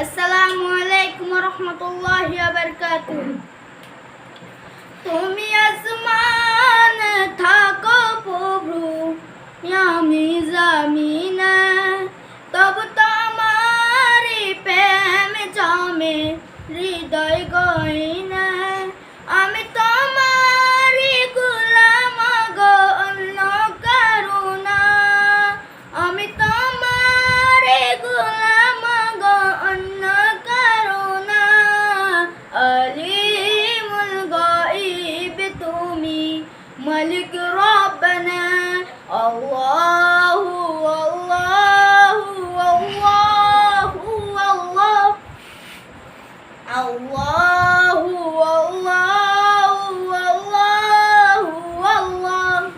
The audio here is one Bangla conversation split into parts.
আসসালামু আলাইকুম রহমতুল্লাহি বারকাতুহ তুমি Malaik Rabban, Allahu Allahu Allahu Allah, Allahu Allahu Allahu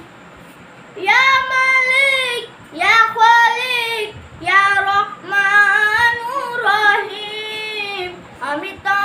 Ya Malaik, Ya Khalik, Ya Rahmanur Rahim, Amita.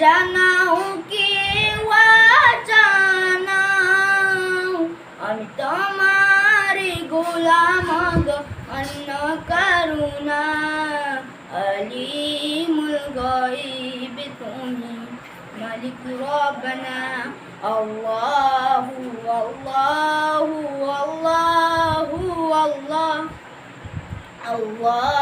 জানাও কে জানাও। আমি তোমার গোলাম অন্য করুণা আলিমুল গাইব তুমি। ملك ربنا. الله والله والله والله. الله.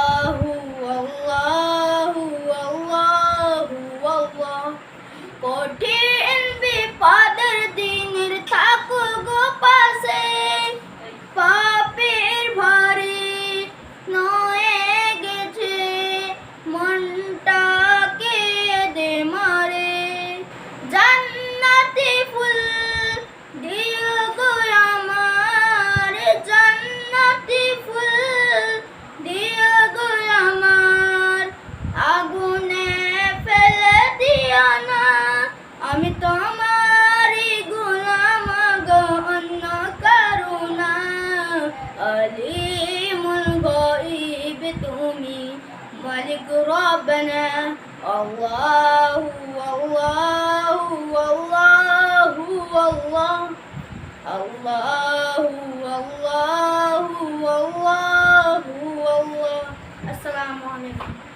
ملك ربنا الله والله والله والله. الله والله والله والله. السلام عليكم.